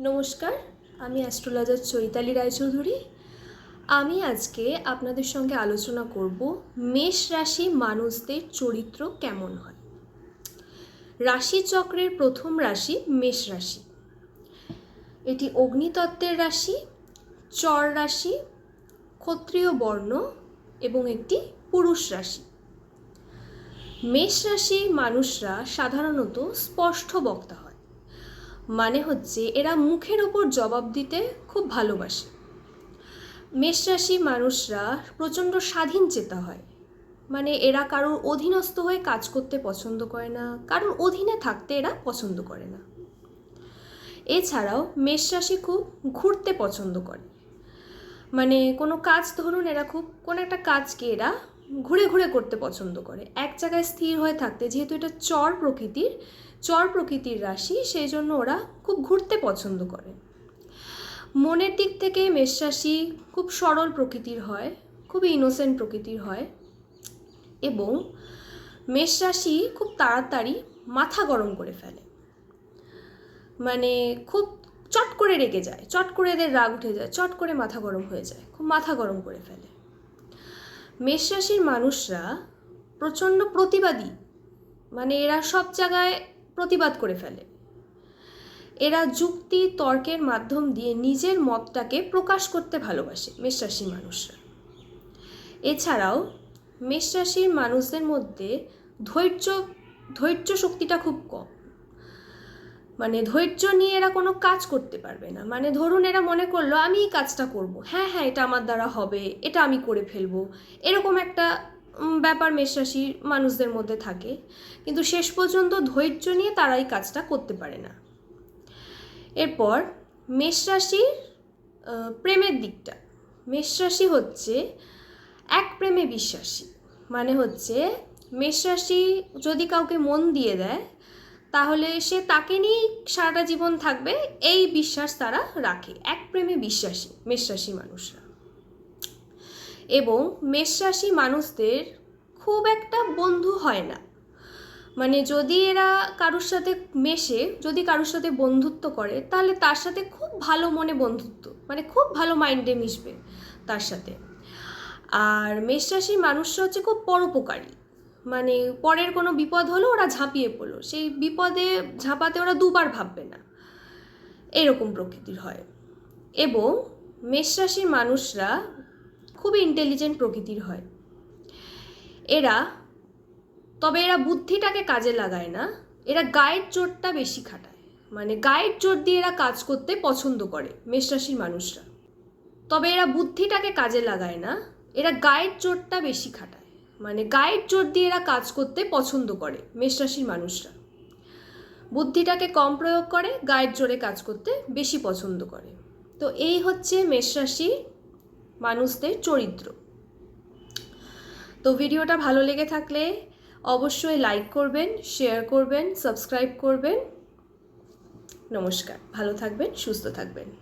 নমস্কার, আমি অ্যাস্ট্রোলজার চৈতালি রায়চৌধুরী। আমি আজকে আপনাদের সঙ্গে আলোচনা করব মেষ রাশি মানুষদের চরিত্র কেমন হয়। রাশিচক্রের প্রথম রাশি মেষ রাশি। এটি অগ্নিতত্ত্বের রাশি, চর রাশি, ক্ষত্রিয় বর্ণ এবং একটি পুরুষ রাশি। মেষ রাশি মানুষরা সাধারণত স্পষ্ট বক্তা হয়। মানে হচ্ছে এরা মুখের ওপর জবাব দিতে খুব ভালোবাসে। মেষ রাশি মানুষরা প্রচণ্ড স্বাধীন চেতা হয়। মানে এরা কারোর অধীনস্থ হয়ে কাজ করতে পছন্দ করে না, কারোর অধীনে থাকতে এরা পছন্দ করে না। এছাড়াও মেষ রাশি খুব ঘুরতে পছন্দ করে। মানে কোনো কাজ ধরুন এরা খুব, কোনো একটা কাজকে এরা ঘুরে ঘুরে করতে পছন্দ করে। এক জায়গায় স্থির হয়ে থাকতে যেহেতু এটা চর প্রকৃতির চর প্রকৃতির রাশি, সেই জন্য ওরা খুব ঘুরতে পছন্দ করে। মনের দিক থেকে মেষ রাশি খুব সরল প্রকৃতির হয়, খুব ইনোসেন্ট প্রকৃতির হয় এবং মেষ রাশি খুব তাড়াতাড়ি মাথা গরম করে ফেলে। মানে খুব চট করে রেগে যায়, চট করে এদের রাগ উঠে যায়, চট করে মাথা গরম হয়ে যায়, খুব মাথা গরম করে ফেলে। মেষ রাশির মানুষরা প্রচণ্ড প্রতিবাদী। মানে এরা সব জায়গায় প্রতিবাদ করে ফেলে। এরা যুক্তি, তর্কের মাধ্যম দিয়ে নিজের মতটাকে প্রকাশ করতে ভালোবাসে মেষ রাশির মানুষরা। এছাড়াও মেষ রাশির মানুষদের মধ্যে ধৈর্য ধৈর্য শক্তিটা খুব কম। মানে ধৈর্য নিয়ে এরা কোনো কাজ করতে পারবে না। মানে ধরুন এরা মনে করল আমি এই কাজটা করব। হ্যাঁ হ্যাঁ এটা আমার দ্বারা হবে, এটা আমি করে ফেলব। এরকম একটা ব্যাপার মেষরাশির মানুষদের মধ্যে থাকে। কিন্তু শেষ পর্যন্ত ধৈর্য নিয়ে তারা এই কাজটা করতে পারে না। এরপর মেষরাশির প্রেমের দিকটা। মেষরাশি হচ্ছে এক প্রেমে বিশ্বাসী। মানে হচ্ছে, মেষরাশি যদি কাউকে মন দিয়ে দেয় তাহলে সে তাকে নিয়েই সারাটা জীবন থাকবে, এই বিশ্বাস তারা রাখে, এক প্রেমে বিশ্বাসী, মেষরাশি মানুষরা। এবং মেষরাশি মানুষদের খুব একটা বন্ধু হয় না। মানে যদি এরা কারোর সাথে মেশে, যদি কারোর সাথে বন্ধুত্ব করে, তাহলে তার সাথে খুব ভালো মনে বন্ধুত্ব মানে খুব ভালো মাইন্ডে মিশবে তার সাথে। আর মেষ রাশির মানুষরা হচ্ছে খুব পরোপকারী। মানে পরের কোনো বিপদ হলো ওরা ঝাঁপিয়ে পড়ল। সেই বিপদে ঝাঁপাতে ওরা দুবার ভাববে না। এরকম প্রকৃতির হয়। এবং মেষ রাশির মানুষরা খুবই ইন্টেলিজেন্ট প্রকৃতির হয়। এরা, তবে এরা বুদ্ধিটাকে কাজে লাগায় না। এরা গায়ের জোরটা বেশি খাটায়। মানে গায়ের জোর দিয়ে এরা কাজ করতে পছন্দ করে মেষ রাশির মানুষরা। তবে এরা বুদ্ধিটাকে কাজে লাগায় না। এরা গায়ের জোরটা বেশি খাটায়। মানে গায়ের জোর দিয়ে এরা কাজ করতে পছন্দ করে, মেষ রাশির মানুষরা। বুদ্ধিটাকে কম প্রয়োগ করে, গায়ের জোরে কাজ করতে বেশি পছন্দ করে। তো এই হচ্ছে মেষ রাশি মানুষদের চরিত্র। তো ভিডিওটা ভালো লেগে থাকলে অবশ্যই লাইক করবেন, শেয়ার করবেন, সাবস্ক্রাইব করবেন। নমস্কার, ভালো থাকবেন, সুস্থ থাকবেন।